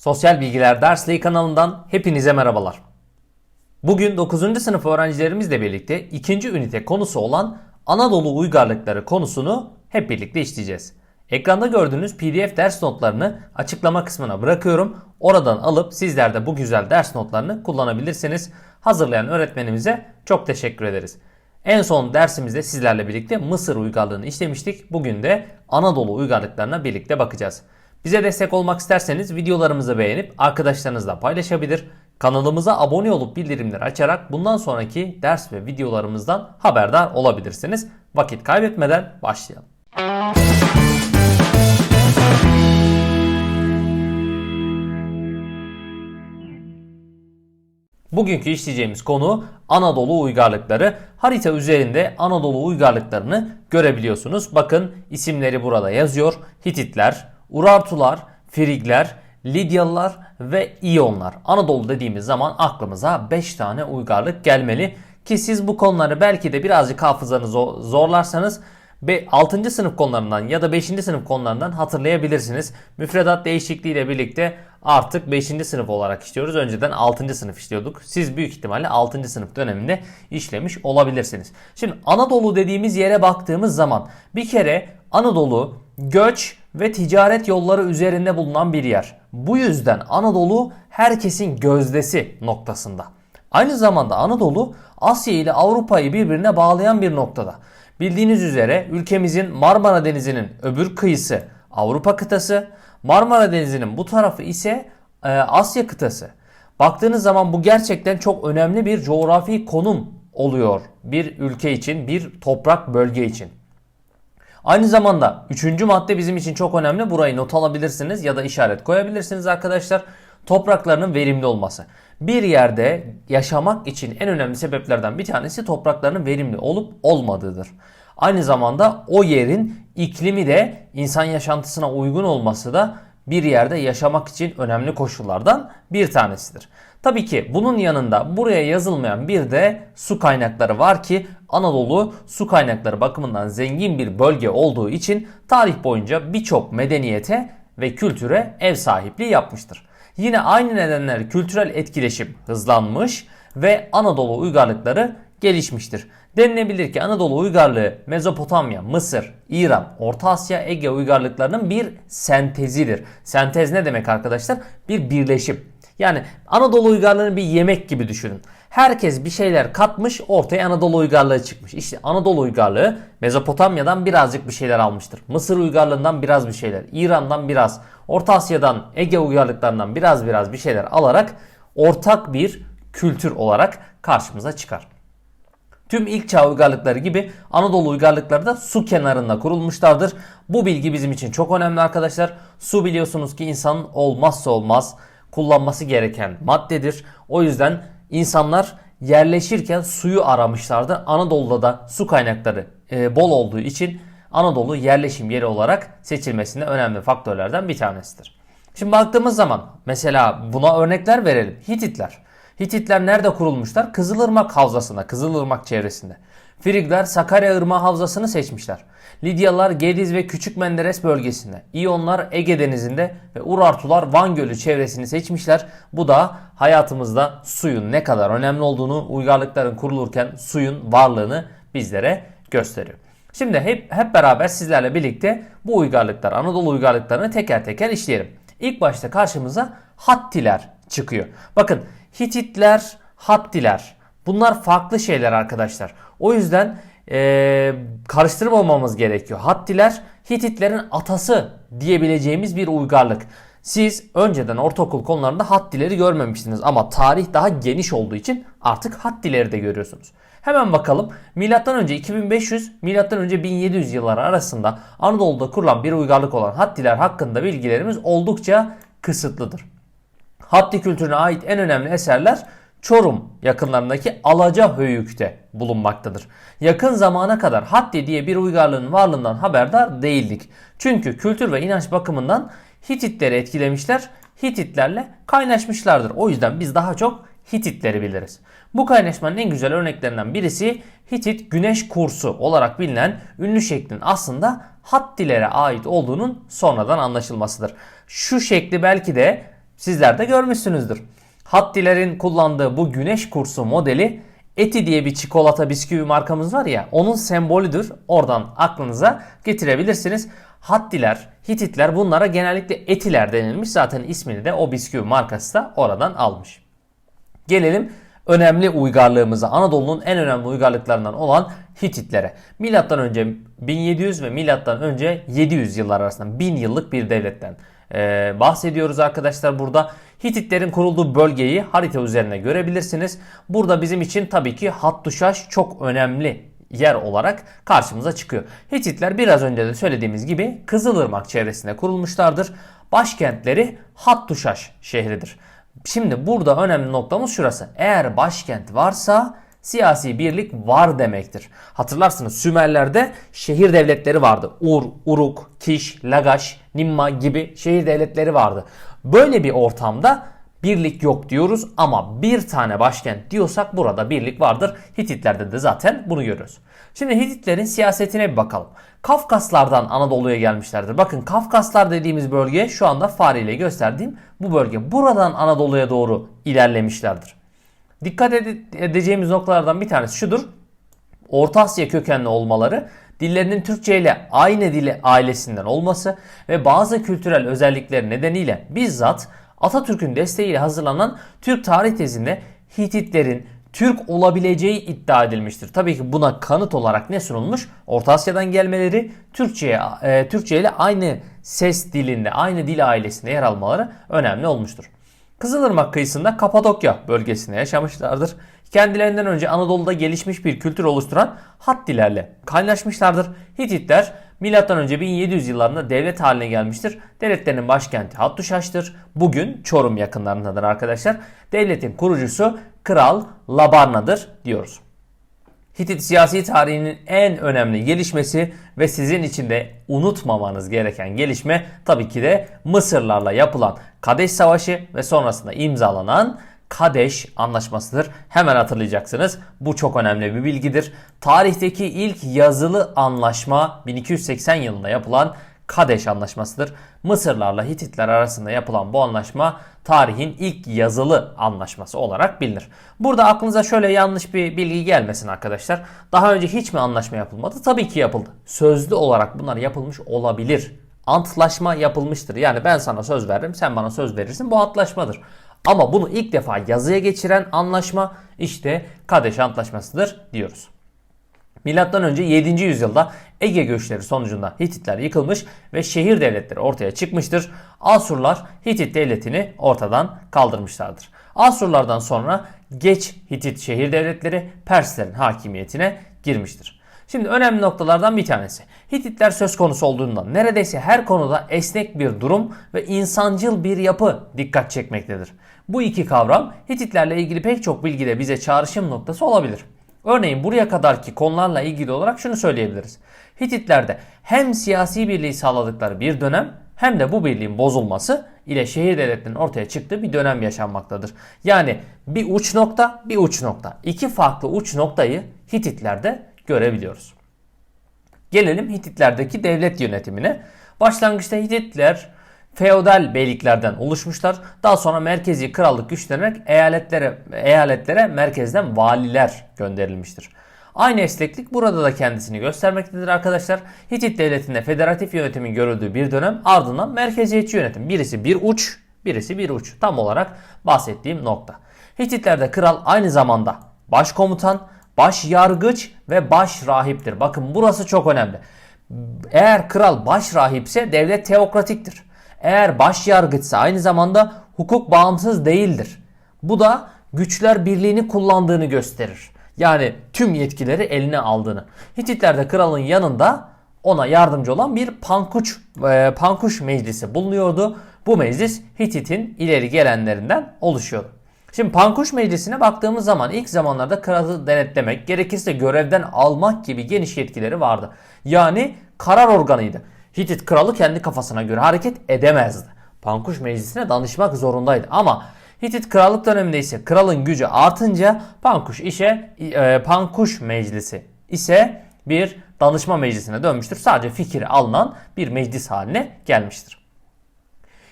Sosyal Bilgiler Dersliği kanalından hepinize merhabalar. Bugün 9. sınıf öğrencilerimizle birlikte ikinci ünite konusu olan Anadolu uygarlıkları konusunu hep birlikte işleyeceğiz. Ekranda gördüğünüz PDF ders notlarını açıklama kısmına bırakıyorum. Oradan alıp sizler de bu güzel ders notlarını kullanabilirsiniz. Hazırlayan öğretmenimize çok teşekkür ederiz. En son dersimizde sizlerle birlikte Mısır uygarlığını işlemiştik. Bugün de Anadolu uygarlıklarına birlikte bakacağız. Bize destek olmak isterseniz videolarımızı beğenip arkadaşlarınızla paylaşabilir. Kanalımıza abone olup bildirimleri açarak bundan sonraki ders ve videolarımızdan haberdar olabilirsiniz. Vakit kaybetmeden başlayalım. Bugünkü işleyeceğimiz konu Anadolu uygarlıkları. Harita üzerinde Anadolu uygarlıklarını görebiliyorsunuz. Bakın isimleri burada yazıyor. Hititler, Urartular, Frigler, Lidyalılar ve İyonlar. Anadolu dediğimiz zaman aklımıza 5 tane uygarlık gelmeli. Ki siz bu konuları belki de birazcık hafızanızı zorlarsanız 6. sınıf konularından ya da 5. sınıf konularından hatırlayabilirsiniz. Müfredat değişikliğiyle birlikte artık 5. sınıf olarak işliyoruz. Önceden 6. sınıf işliyorduk. Siz büyük ihtimalle 6. sınıf döneminde işlemiş olabilirsiniz. Şimdi Anadolu dediğimiz yere baktığımız zaman bir kere Anadolu göç ve ticaret yolları üzerinde bulunan bir yer. Bu yüzden Anadolu herkesin gözdesi noktasında. Aynı zamanda Anadolu Asya ile Avrupa'yı birbirine bağlayan bir noktada. Bildiğiniz üzere ülkemizin Marmara Denizi'nin öbür kıyısı Avrupa kıtası, Marmara Denizi'nin bu tarafı ise e, Asya kıtası. Baktığınız zaman bu gerçekten çok önemli bir coğrafi konum oluyor bir ülke için, bir toprak bölge için. Aynı zamanda üçüncü madde bizim için çok önemli. Burayı not alabilirsiniz ya da işaret koyabilirsiniz arkadaşlar. Topraklarının verimli olması. Bir yerde yaşamak için en önemli sebeplerden bir tanesi topraklarının verimli olup olmadığıdır. Aynı zamanda o yerin iklimi de insan yaşantısına uygun olması da bir yerde yaşamak için önemli koşullardan bir tanesidir. Tabii ki bunun yanında buraya yazılmayan bir de su kaynakları var ki Anadolu su kaynakları bakımından zengin bir bölge olduğu için tarih boyunca birçok medeniyete ve kültüre ev sahipliği yapmıştır. Yine aynı nedenler kültürel etkileşim hızlanmış ve Anadolu uygarlıkları gelişmiştir. Denilebilir ki Anadolu uygarlığı Mezopotamya, Mısır, İran, Orta Asya, Ege uygarlıklarının bir sentezidir. Sentez ne demek arkadaşlar? Bir birleşim. Yani Anadolu uygarlığını bir yemek gibi düşünün. Herkes bir şeyler katmış ortaya Anadolu uygarlığı çıkmış. İşte Anadolu uygarlığı Mezopotamya'dan birazcık bir şeyler almıştır. Mısır uygarlığından biraz bir şeyler. İran'dan biraz. Orta Asya'dan Ege uygarlıklarından biraz biraz bir şeyler alarak ortak bir kültür olarak karşımıza çıkar. Tüm ilk çağ uygarlıkları gibi Anadolu uygarlıkları da su kenarında kurulmuşlardır. Bu bilgi bizim için çok önemli arkadaşlar. Su biliyorsunuz ki insanın olmazsa olmaz kullanması gereken maddedir. O yüzden insanlar yerleşirken suyu aramışlardı. Anadolu'da da su kaynakları e, bol olduğu için Anadolu yerleşim yeri olarak seçilmesinde önemli faktörlerden bir tanesidir. Şimdi baktığımız zaman mesela buna örnekler verelim. Hititler. Hititler nerede kurulmuşlar? Kızılırmak Havzası'nda, Kızılırmak çevresinde. Frigler Sakarya Irmağı Havzası'nı seçmişler. Lidyalılar Gediz ve Küçük Menderes bölgesinde. İyonlar Ege Denizi'nde ve Urartular Van Gölü çevresini seçmişler. Bu da hayatımızda suyun ne kadar önemli olduğunu, uygarlıkların kurulurken suyun varlığını bizlere gösteriyor. Şimdi hep, hep beraber sizlerle birlikte bu uygarlıklar, Anadolu uygarlıklarını teker teker işleyelim. İlk başta karşımıza Hattiler çıkıyor. Bakın Hititler, Hattiler bunlar farklı şeyler arkadaşlar. O yüzden e, karıştırmamamız gerekiyor. Hattiler Hititlerin atası diyebileceğimiz bir uygarlık. Siz önceden ortaokul konularında Hattileri görmemiştiniz ama tarih daha geniş olduğu için artık Hattileri de görüyorsunuz. Hemen bakalım. Milattan önce 2500, milattan önce 1700 yılları arasında Anadolu'da kurulan bir uygarlık olan Hattiler hakkında bilgilerimiz oldukça kısıtlıdır. Hatti kültürüne ait en önemli eserler Çorum yakınlarındaki Alaca Höyük'te bulunmaktadır. Yakın zamana kadar Hatti diye bir uygarlığın varlığından haberdar değildik. Çünkü kültür ve inanç bakımından Hititleri etkilemişler, Hititlerle kaynaşmışlardır. O yüzden biz daha çok Hititleri biliriz. Bu kaynaşmanın en güzel örneklerinden birisi Hitit güneş kursu olarak bilinen ünlü şeklin aslında Hattilere ait olduğunun sonradan anlaşılmasıdır. Şu şekli belki de Sizler de görmüşsünüzdür. Hattilerin kullandığı bu güneş kursu modeli Eti diye bir çikolata bisküvi markamız var ya onun sembolüdür. Oradan aklınıza getirebilirsiniz. Hattiler, Hititler bunlara genellikle etiler denilmiş. Zaten ismini de o bisküvi markası da oradan almış. Gelelim önemli uygarlığımıza. Anadolu'nun en önemli uygarlıklarından olan Hititlere. Milattan önce 1700 ve milattan önce 700 yıllar arasında 1000 yıllık bir devletten ee, bahsediyoruz arkadaşlar burada. Hititlerin kurulduğu bölgeyi harita üzerine görebilirsiniz. Burada bizim için tabii ki Hattuşaş çok önemli yer olarak karşımıza çıkıyor. Hititler biraz önce de söylediğimiz gibi Kızılırmak çevresinde kurulmuşlardır. Başkentleri Hattuşaş şehridir. Şimdi burada önemli noktamız şurası. Eğer başkent varsa siyasi birlik var demektir. Hatırlarsınız Sümerler'de şehir devletleri vardı. Ur, Uruk, Kiş, Lagaş, Nimma gibi şehir devletleri vardı. Böyle bir ortamda birlik yok diyoruz ama bir tane başkent diyorsak burada birlik vardır. Hititlerde de zaten bunu görüyoruz. Şimdi Hititlerin siyasetine bir bakalım. Kafkaslardan Anadolu'ya gelmişlerdir. Bakın Kafkaslar dediğimiz bölge şu anda fareyle gösterdiğim bu bölge. Buradan Anadolu'ya doğru ilerlemişlerdir. Dikkat edeceğimiz noktalardan bir tanesi şudur. Orta Asya kökenli olmaları, dillerinin Türkçe ile aynı dili ailesinden olması ve bazı kültürel özellikleri nedeniyle bizzat Atatürk'ün desteğiyle hazırlanan Türk tarih tezinde Hititlerin Türk olabileceği iddia edilmiştir. Tabii ki buna kanıt olarak ne sunulmuş? Orta Asya'dan gelmeleri, Türkçe e, Türkçe ile aynı ses dilinde, aynı dil ailesinde yer almaları önemli olmuştur. Kızılırmak kıyısında Kapadokya bölgesinde yaşamışlardır. Kendilerinden önce Anadolu'da gelişmiş bir kültür oluşturan Hattilerle kaynaşmışlardır. Hititler M.Ö. 1700 yıllarında devlet haline gelmiştir. Devletlerinin başkenti Hattuşaş'tır. Bugün Çorum yakınlarındadır arkadaşlar. Devletin kurucusu Kral Labarna'dır diyoruz. Hitit siyasi tarihinin en önemli gelişmesi ve sizin için de unutmamanız gereken gelişme tabii ki de Mısırlarla yapılan Kadeş Savaşı ve sonrasında imzalanan Kadeş Anlaşması'dır. Hemen hatırlayacaksınız. Bu çok önemli bir bilgidir. Tarihteki ilk yazılı anlaşma 1280 yılında yapılan Kadeş Anlaşması'dır. Mısırlarla Hititler arasında yapılan bu anlaşma tarihin ilk yazılı anlaşması olarak bilinir. Burada aklınıza şöyle yanlış bir bilgi gelmesin arkadaşlar. Daha önce hiç mi anlaşma yapılmadı? Tabii ki yapıldı. Sözlü olarak bunlar yapılmış olabilir. Antlaşma yapılmıştır. Yani ben sana söz veririm, sen bana söz verirsin. Bu antlaşmadır. Ama bunu ilk defa yazıya geçiren anlaşma işte Kadeş Antlaşması'dır diyoruz. Milattan önce 7. yüzyılda Ege göçleri sonucunda Hititler yıkılmış ve şehir devletleri ortaya çıkmıştır. Asurlar Hitit devletini ortadan kaldırmışlardır. Asurlardan sonra geç Hitit şehir devletleri Perslerin hakimiyetine girmiştir. Şimdi önemli noktalardan bir tanesi. Hititler söz konusu olduğundan neredeyse her konuda esnek bir durum ve insancıl bir yapı dikkat çekmektedir. Bu iki kavram Hititlerle ilgili pek çok bilgide bize çağrışım noktası olabilir. Örneğin buraya kadarki konularla ilgili olarak şunu söyleyebiliriz. Hititlerde hem siyasi birliği sağladıkları bir dönem hem de bu birliğin bozulması ile şehir devletlerinin ortaya çıktığı bir dönem yaşanmaktadır. Yani bir uç nokta bir uç nokta. İki farklı uç noktayı Hititlerde görebiliyoruz. Gelelim Hititlerdeki devlet yönetimine. Başlangıçta Hititler feodal beyliklerden oluşmuşlar. Daha sonra merkezi krallık güçlenerek eyaletlere, eyaletlere merkezden valiler gönderilmiştir. Aynı esneklik burada da kendisini göstermektedir arkadaşlar. Hitit devletinde federatif yönetimin görüldüğü bir dönem ardından merkeziyetçi yönetim. Birisi bir uç, birisi bir uç. Tam olarak bahsettiğim nokta. Hititlerde kral aynı zamanda başkomutan, baş yargıç ve baş rahiptir. Bakın burası çok önemli. Eğer kral baş rahipse devlet teokratiktir. Eğer baş yargıçsa aynı zamanda hukuk bağımsız değildir. Bu da güçler birliğini kullandığını gösterir. Yani tüm yetkileri eline aldığını. Hititlerde kralın yanında ona yardımcı olan bir pankuş, e, pankuş meclisi bulunuyordu. Bu meclis Hitit'in ileri gelenlerinden oluşuyordu. Şimdi Pankuş Meclisi'ne baktığımız zaman ilk zamanlarda kralı denetlemek, gerekirse görevden almak gibi geniş yetkileri vardı. Yani karar organıydı. Hitit kralı kendi kafasına göre hareket edemezdi. Pankuş Meclisi'ne danışmak zorundaydı. Ama Hitit krallık döneminde ise kralın gücü artınca Pankuş işe e, Pankuş Meclisi ise bir danışma meclisine dönmüştür. Sadece fikri alınan bir meclis haline gelmiştir.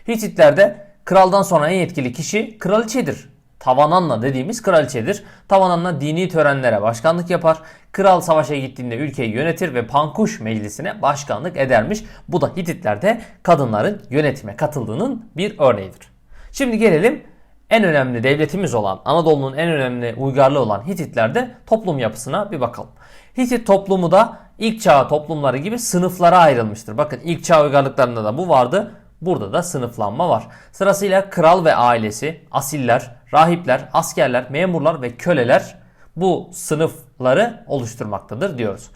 Hititlerde Kraldan sonra en yetkili kişi kraliçedir. Tavananna dediğimiz kraliçedir. Tavananna dini törenlere başkanlık yapar. Kral savaşa gittiğinde ülkeyi yönetir ve Pankuş meclisine başkanlık edermiş. Bu da Hititlerde kadınların yönetime katıldığının bir örneğidir. Şimdi gelelim en önemli devletimiz olan Anadolu'nun en önemli uygarlığı olan Hititlerde toplum yapısına bir bakalım. Hitit toplumu da ilk çağ toplumları gibi sınıflara ayrılmıştır. Bakın ilk çağ uygarlıklarında da bu vardı. Burada da sınıflanma var. Sırasıyla kral ve ailesi, asiller, rahipler, askerler, memurlar ve köleler bu sınıfları oluşturmaktadır diyoruz.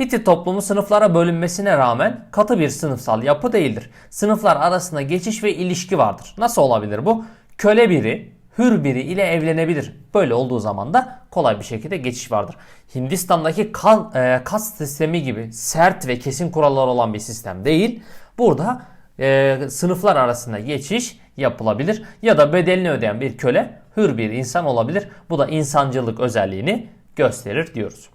Hitit toplumu sınıflara bölünmesine rağmen katı bir sınıfsal yapı değildir. Sınıflar arasında geçiş ve ilişki vardır. Nasıl olabilir bu? Köle biri hür biri ile evlenebilir. Böyle olduğu zaman da kolay bir şekilde geçiş vardır. Hindistan'daki kan, e, kast sistemi gibi sert ve kesin kurallar olan bir sistem değil. Burada e, sınıflar arasında geçiş yapılabilir ya da bedelini ödeyen bir köle hür bir insan olabilir. Bu da insancılık özelliğini gösterir diyoruz.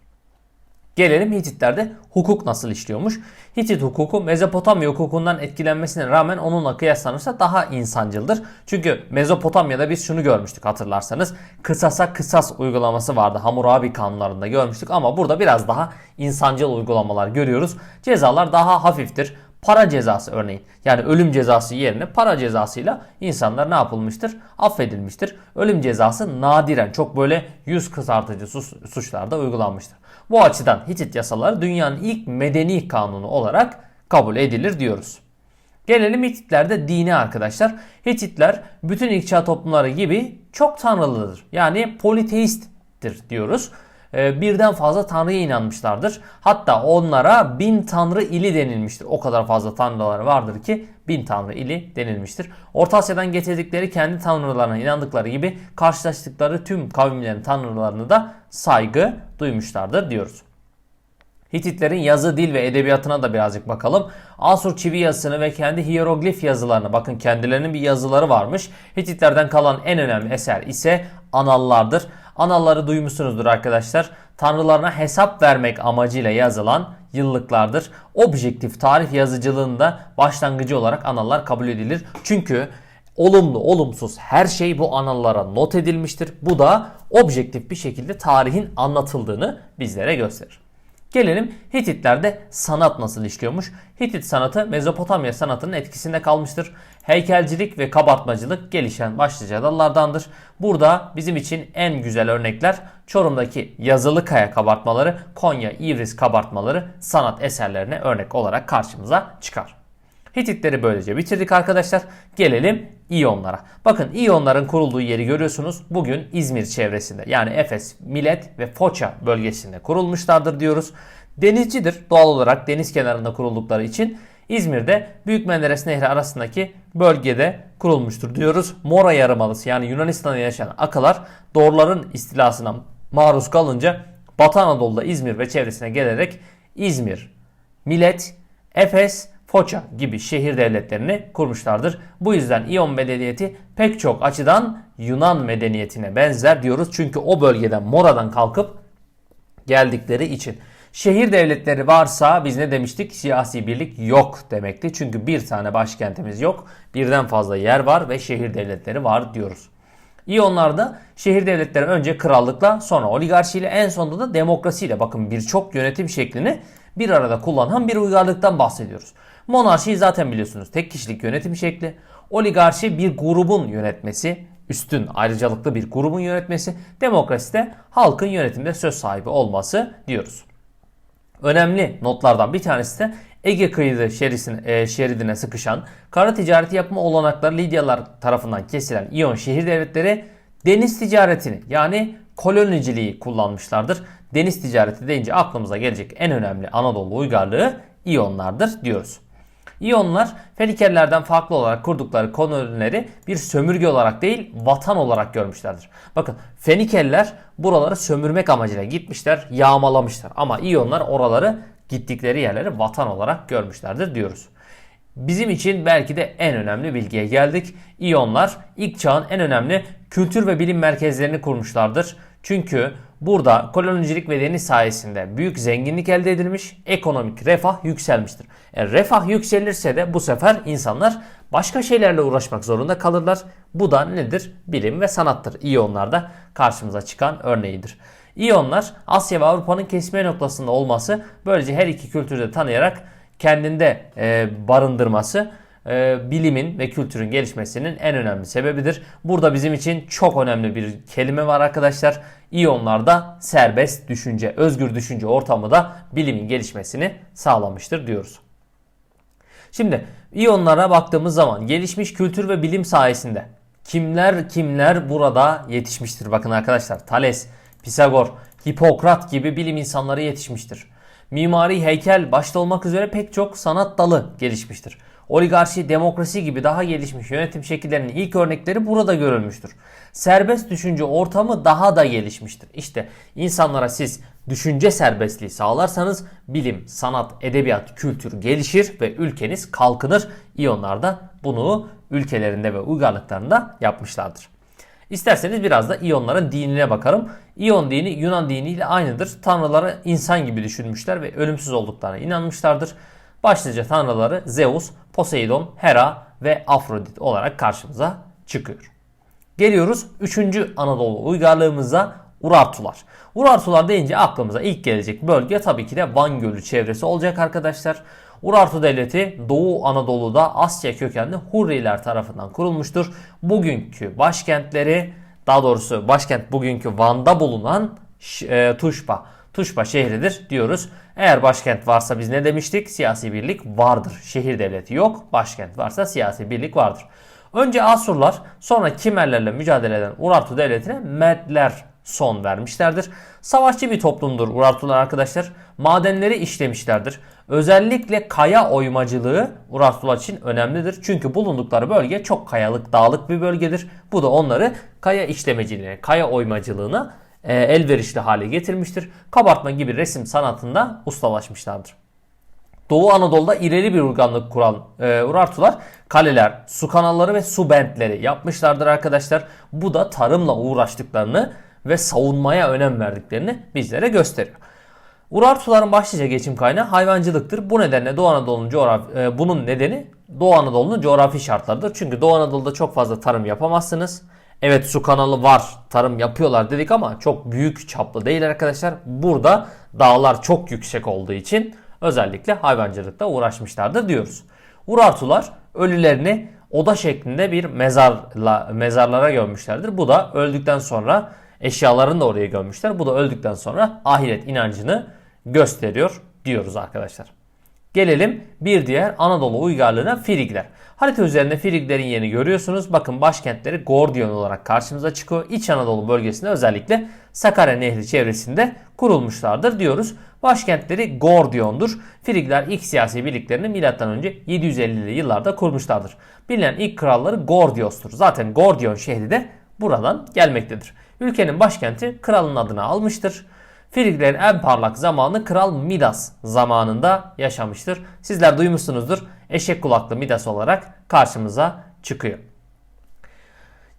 Gelelim Hititlerde hukuk nasıl işliyormuş. Hitit hukuku Mezopotamya hukukundan etkilenmesine rağmen onunla kıyaslanırsa daha insancıldır. Çünkü Mezopotamya'da biz şunu görmüştük hatırlarsanız. Kısasa kısas uygulaması vardı. Hammurabi kanunlarında görmüştük ama burada biraz daha insancıl uygulamalar görüyoruz. Cezalar daha hafiftir. Para cezası örneğin yani ölüm cezası yerine para cezasıyla insanlar ne yapılmıştır? Affedilmiştir. Ölüm cezası nadiren çok böyle yüz kızartıcı suçlarda uygulanmıştır. Bu açıdan Hitit yasaları dünyanın ilk medeni kanunu olarak kabul edilir diyoruz. Gelelim Hititlerde dini arkadaşlar. Hititler bütün ilk çağ toplumları gibi çok tanrılıdır. Yani politeisttir diyoruz. Ee, birden fazla tanrıya inanmışlardır. Hatta onlara bin tanrı ili denilmiştir. O kadar fazla tanrıları vardır ki bin tanrı ili denilmiştir. Orta Asya'dan getirdikleri kendi tanrılarına inandıkları gibi karşılaştıkları tüm kavimlerin tanrılarını da saygı duymuşlardır diyoruz. Hititlerin yazı, dil ve edebiyatına da birazcık bakalım. Asur çivi yazısını ve kendi hieroglif yazılarını bakın kendilerinin bir yazıları varmış. Hititlerden kalan en önemli eser ise anallardır. Analları duymuşsunuzdur arkadaşlar. Tanrılarına hesap vermek amacıyla yazılan yıllıklardır. Objektif tarih yazıcılığında başlangıcı olarak analar kabul edilir. Çünkü olumlu olumsuz her şey bu analara not edilmiştir. Bu da objektif bir şekilde tarihin anlatıldığını bizlere gösterir. Gelelim Hititlerde sanat nasıl işliyormuş? Hitit sanatı Mezopotamya sanatının etkisinde kalmıştır. Heykelcilik ve kabartmacılık gelişen başlıca dallardandır. Burada bizim için en güzel örnekler Çorum'daki yazılı kaya kabartmaları, Konya İvris kabartmaları sanat eserlerine örnek olarak karşımıza çıkar. Hititleri böylece bitirdik arkadaşlar. Gelelim İyonlara. Bakın İyonların kurulduğu yeri görüyorsunuz. Bugün İzmir çevresinde yani Efes, Milet ve Foça bölgesinde kurulmuşlardır diyoruz. Denizcidir. Doğal olarak deniz kenarında kuruldukları için İzmir'de Büyük Menderes Nehri arasındaki bölgede kurulmuştur diyoruz. Mora Yarımadası yani Yunanistan'da yaşayan akalar doğruların istilasına maruz kalınca Batı Anadolu'da İzmir ve çevresine gelerek İzmir, Milet, Efes Foça gibi şehir devletlerini kurmuşlardır. Bu yüzden İyon medeniyeti pek çok açıdan Yunan medeniyetine benzer diyoruz. Çünkü o bölgeden Mora'dan kalkıp geldikleri için. Şehir devletleri varsa biz ne demiştik? Siyasi birlik yok demekti. Çünkü bir tane başkentimiz yok. Birden fazla yer var ve şehir devletleri var diyoruz. İyonlarda şehir devletleri önce krallıkla sonra oligarşiyle en sonunda da demokrasiyle bakın birçok yönetim şeklini bir arada kullanan bir uygarlıktan bahsediyoruz. Monarşi zaten biliyorsunuz tek kişilik yönetim şekli. Oligarşi bir grubun yönetmesi, üstün ayrıcalıklı bir grubun yönetmesi. Demokrasi de halkın yönetimde söz sahibi olması diyoruz. Önemli notlardan bir tanesi de Ege kıyısı e, şeridine sıkışan kara ticareti yapma olanakları Lidyalar tarafından kesilen İyon şehir devletleri deniz ticaretini yani koloniciliği kullanmışlardır. Deniz ticareti deyince aklımıza gelecek en önemli Anadolu uygarlığı İyonlardır diyoruz. İyonlar Fenikerlerden farklı olarak kurdukları kolonileri bir sömürge olarak değil vatan olarak görmüşlerdir. Bakın Fenikeliler buraları sömürmek amacıyla gitmişler, yağmalamışlar. Ama İyonlar oraları gittikleri yerleri vatan olarak görmüşlerdir diyoruz. Bizim için belki de en önemli bilgiye geldik. İyonlar ilk çağın en önemli kültür ve bilim merkezlerini kurmuşlardır. Çünkü Burada kolonicilik ve deniz sayesinde büyük zenginlik elde edilmiş, ekonomik refah yükselmiştir. E, refah yükselirse de bu sefer insanlar başka şeylerle uğraşmak zorunda kalırlar. Bu da nedir? Bilim ve sanattır. İyonlarda karşımıza çıkan örneğidir. İyonlar Asya ve Avrupa'nın kesme noktasında olması böylece her iki kültürü de tanıyarak kendinde e, barındırması e, bilimin ve kültürün gelişmesinin en önemli sebebidir. Burada bizim için çok önemli bir kelime var arkadaşlar. İyonlarda serbest düşünce, özgür düşünce ortamı da bilimin gelişmesini sağlamıştır diyoruz. Şimdi iyonlara baktığımız zaman gelişmiş kültür ve bilim sayesinde kimler kimler burada yetişmiştir? Bakın arkadaşlar Thales, Pisagor, Hipokrat gibi bilim insanları yetişmiştir. Mimari, heykel başta olmak üzere pek çok sanat dalı gelişmiştir. Oligarşi, demokrasi gibi daha gelişmiş yönetim şekillerinin ilk örnekleri burada görülmüştür. Serbest düşünce ortamı daha da gelişmiştir. İşte insanlara siz düşünce serbestliği sağlarsanız bilim, sanat, edebiyat, kültür gelişir ve ülkeniz kalkınır. İyonlar da bunu ülkelerinde ve uygarlıklarında yapmışlardır. İsterseniz biraz da İyonların dinine bakalım. İyon dini Yunan diniyle aynıdır. Tanrıları insan gibi düşünmüşler ve ölümsüz olduklarına inanmışlardır. Başlıca tanrıları Zeus, Poseidon, Hera ve Afrodit olarak karşımıza çıkıyor. Geliyoruz 3. Anadolu uygarlığımıza Urartular. Urartular deyince aklımıza ilk gelecek bölge tabii ki de Van Gölü çevresi olacak arkadaşlar. Urartu Devleti Doğu Anadolu'da Asya kökenli Hurriler tarafından kurulmuştur. Bugünkü başkentleri daha doğrusu başkent bugünkü Van'da bulunan e, Tuşba. Tuşba şehridir diyoruz. Eğer başkent varsa biz ne demiştik? Siyasi birlik vardır. Şehir devleti yok. Başkent varsa siyasi birlik vardır. Önce Asurlar sonra Kimerlerle mücadele eden Urartu devletine Medler son vermişlerdir. Savaşçı bir toplumdur Urartular arkadaşlar. Madenleri işlemişlerdir. Özellikle kaya oymacılığı Urartular için önemlidir. Çünkü bulundukları bölge çok kayalık, dağlık bir bölgedir. Bu da onları kaya işlemeciliğine, kaya oymacılığına e, elverişli hale getirmiştir. Kabartma gibi resim sanatında ustalaşmışlardır. Doğu Anadolu'da ileri bir uygarlık kuran e, Urartular kaleler, su kanalları ve su bentleri yapmışlardır arkadaşlar. Bu da tarımla uğraştıklarını ve savunmaya önem verdiklerini bizlere gösteriyor. Urartuların başlıca geçim kaynağı hayvancılıktır. Bu nedenle Doğu Anadolu'nun coğrafi, e, bunun nedeni Doğu Anadolu'nun coğrafi şartlarıdır. Çünkü Doğu Anadolu'da çok fazla tarım yapamazsınız. Evet su kanalı var, tarım yapıyorlar dedik ama çok büyük çaplı değil arkadaşlar. Burada dağlar çok yüksek olduğu için özellikle hayvancılıkla uğraşmışlardır diyoruz. Urartular ölülerini oda şeklinde bir mezarla mezarlara gömmüşlerdir. Bu da öldükten sonra eşyalarını da oraya gömmüşler. Bu da öldükten sonra ahiret inancını gösteriyor diyoruz arkadaşlar. Gelelim bir diğer Anadolu uygarlığına Frigler. Harita üzerinde Friglerin yerini görüyorsunuz. Bakın başkentleri Gordion olarak karşımıza çıkıyor. İç Anadolu bölgesinde özellikle Sakarya Nehri çevresinde kurulmuşlardır diyoruz. Başkentleri Gordion'dur. Frigler ilk siyasi birliklerini M.Ö. 750'li yıllarda kurmuşlardır. Bilinen ilk kralları Gordios'tur. Zaten Gordion şehri de buradan gelmektedir. Ülkenin başkenti kralın adını almıştır. Friglerin en parlak zamanı Kral Midas zamanında yaşamıştır. Sizler duymuşsunuzdur. Eşek kulaklı Midas olarak karşımıza çıkıyor.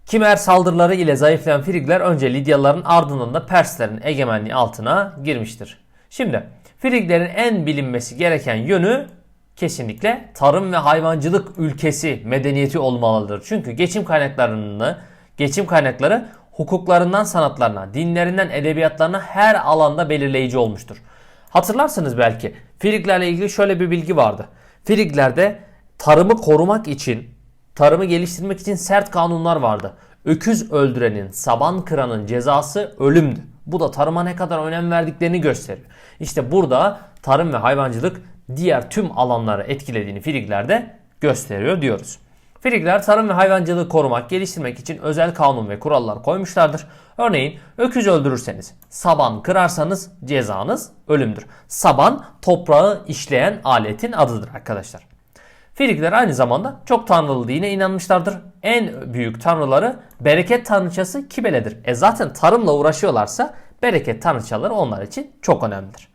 Kimer saldırıları ile zayıflayan Frigler önce Lidyalıların ardından da Perslerin egemenliği altına girmiştir. Şimdi Friglerin en bilinmesi gereken yönü kesinlikle tarım ve hayvancılık ülkesi medeniyeti olmalıdır. Çünkü geçim kaynaklarını geçim kaynakları hukuklarından sanatlarına, dinlerinden edebiyatlarına her alanda belirleyici olmuştur. Hatırlarsınız belki Friglerle ilgili şöyle bir bilgi vardı. Friglerde tarımı korumak için, tarımı geliştirmek için sert kanunlar vardı. Öküz öldürenin, saban kıranın cezası ölümdü. Bu da tarıma ne kadar önem verdiklerini gösteriyor. İşte burada tarım ve hayvancılık diğer tüm alanları etkilediğini Friglerde gösteriyor diyoruz. Frigler tarım ve hayvancılığı korumak, geliştirmek için özel kanun ve kurallar koymuşlardır. Örneğin öküz öldürürseniz, saban kırarsanız cezanız ölümdür. Saban toprağı işleyen aletin adıdır arkadaşlar. Frigler aynı zamanda çok tanrılı dine inanmışlardır. En büyük tanrıları bereket tanrıçası Kibele'dir. E zaten tarımla uğraşıyorlarsa bereket tanrıçaları onlar için çok önemlidir.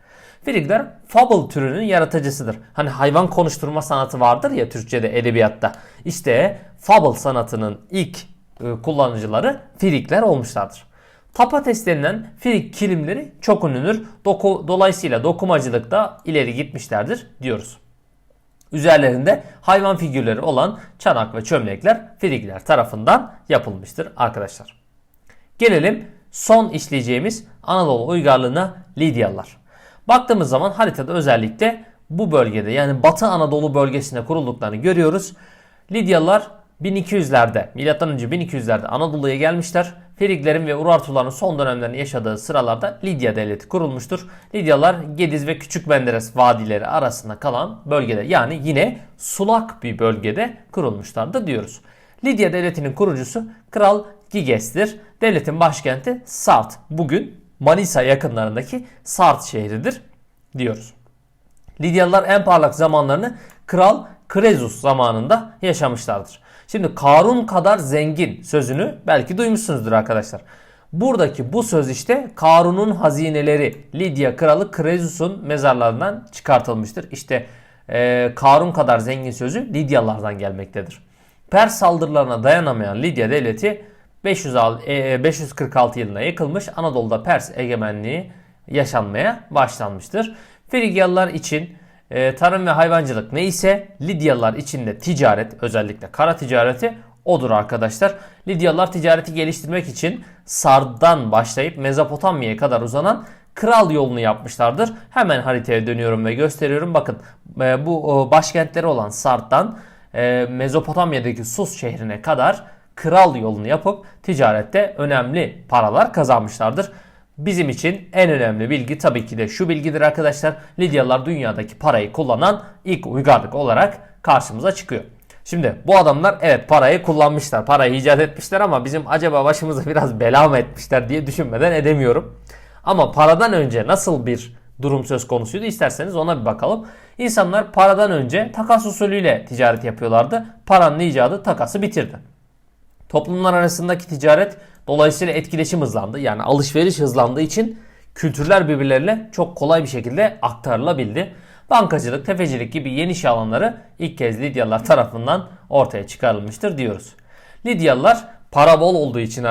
Frigler fable türünün yaratıcısıdır. Hani hayvan konuşturma sanatı vardır ya Türkçe'de edebiyatta. İşte fable sanatının ilk e, kullanıcıları Frigler olmuşlardır. Tapa test denilen filik kilimleri çok ünlüdür. Doku, dolayısıyla dokumacılıkta ileri gitmişlerdir diyoruz. Üzerlerinde hayvan figürleri olan çanak ve çömlekler Frigler tarafından yapılmıştır arkadaşlar. Gelelim son işleyeceğimiz Anadolu uygarlığına Lidyalılar. Baktığımız zaman haritada özellikle bu bölgede yani Batı Anadolu bölgesinde kurulduklarını görüyoruz. Lidyalılar 1200'lerde milattan önce 1200'lerde Anadolu'ya gelmişler. Friglerin ve Urartuların son dönemlerini yaşadığı sıralarda Lidya devleti kurulmuştur. Lidyalılar Gediz ve Küçük Menderes vadileri arasında kalan bölgede yani yine sulak bir bölgede kurulmuşlardı diyoruz. Lidya devletinin kurucusu Kral Giges'tir. Devletin başkenti Sart. Bugün Manisa yakınlarındaki Sart şehridir diyoruz. Lidyalılar en parlak zamanlarını Kral Krezus zamanında yaşamışlardır. Şimdi Karun kadar zengin sözünü belki duymuşsunuzdur arkadaşlar. Buradaki bu söz işte Karun'un hazineleri Lidya kralı Krezus'un mezarlarından çıkartılmıştır. İşte e, Karun kadar zengin sözü Lidyalılardan gelmektedir. Pers saldırılarına dayanamayan Lidya devleti 546 yılında yıkılmış. Anadolu'da Pers egemenliği yaşanmaya başlanmıştır. Frigyalılar için e, tarım ve hayvancılık neyse Lidyalılar için de ticaret özellikle kara ticareti odur arkadaşlar. Lidyalılar ticareti geliştirmek için Sard'dan başlayıp Mezopotamya'ya kadar uzanan kral yolunu yapmışlardır. Hemen haritaya dönüyorum ve gösteriyorum. Bakın e, bu başkentleri olan Sard'dan e, Mezopotamya'daki Sus şehrine kadar kral yolunu yapıp ticarette önemli paralar kazanmışlardır. Bizim için en önemli bilgi tabii ki de şu bilgidir arkadaşlar. Lidyalılar dünyadaki parayı kullanan ilk uygarlık olarak karşımıza çıkıyor. Şimdi bu adamlar evet parayı kullanmışlar. Parayı icat etmişler ama bizim acaba başımıza biraz bela mı etmişler diye düşünmeden edemiyorum. Ama paradan önce nasıl bir durum söz konusuydu isterseniz ona bir bakalım. İnsanlar paradan önce takas usulüyle ticaret yapıyorlardı. Paranın icadı takası bitirdi. Toplumlar arasındaki ticaret dolayısıyla etkileşim hızlandı. Yani alışveriş hızlandığı için kültürler birbirlerine çok kolay bir şekilde aktarılabildi. Bankacılık, tefecilik gibi yeni iş alanları ilk kez Lidyalılar tarafından ortaya çıkarılmıştır diyoruz. Lidyalılar para bol olduğu için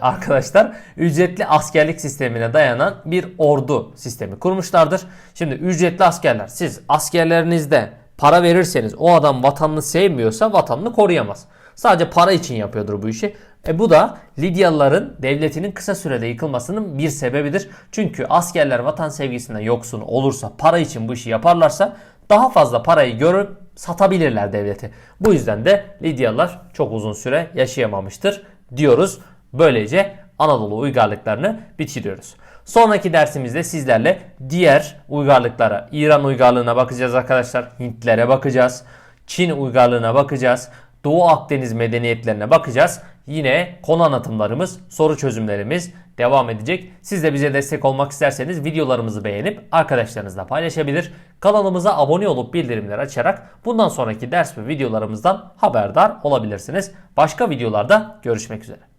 arkadaşlar ücretli askerlik sistemine dayanan bir ordu sistemi kurmuşlardır. Şimdi ücretli askerler siz askerlerinizde para verirseniz o adam vatanını sevmiyorsa vatanını koruyamaz. Sadece para için yapıyordur bu işi. E bu da Lidyalıların devletinin kısa sürede yıkılmasının bir sebebidir. Çünkü askerler vatan sevgisinden yoksun olursa, para için bu işi yaparlarsa daha fazla parayı görüp satabilirler devleti. Bu yüzden de Lidyalılar çok uzun süre yaşayamamıştır diyoruz. Böylece Anadolu uygarlıklarını bitiriyoruz. Sonraki dersimizde sizlerle diğer uygarlıklara, İran uygarlığına bakacağız arkadaşlar. Hintlere bakacağız. Çin uygarlığına bakacağız. Doğu Akdeniz medeniyetlerine bakacağız. Yine konu anlatımlarımız, soru çözümlerimiz devam edecek. Siz de bize destek olmak isterseniz videolarımızı beğenip arkadaşlarınızla paylaşabilir. Kanalımıza abone olup bildirimleri açarak bundan sonraki ders ve videolarımızdan haberdar olabilirsiniz. Başka videolarda görüşmek üzere.